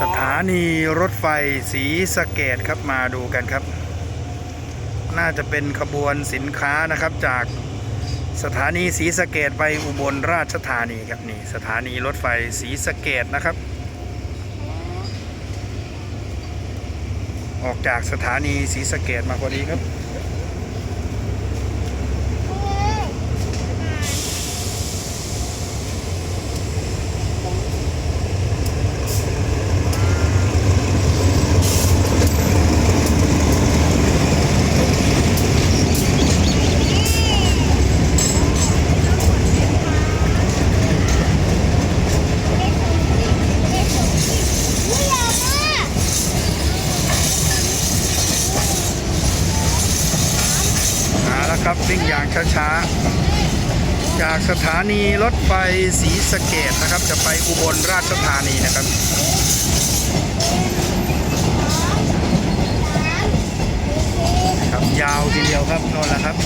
สถานีรถไฟสีสะเกดครับมาดูกันครับ น่าจะเป็นขบวนสินค้านะครับจากสถานีสีสะเกดไปอุบลราชธานีครับนี่สถานีรถไฟสีสะเกดนะครับ ออกจากสถานีสีสะเกดมาพอดีครับ ครับวิ่งอย่างช้าๆ จากสถานีรถไฟศรีสะเกดนะครับ จะไปอุบลราชธานีนะครับครับยาวทีเดียวครับนอนแล้วครับ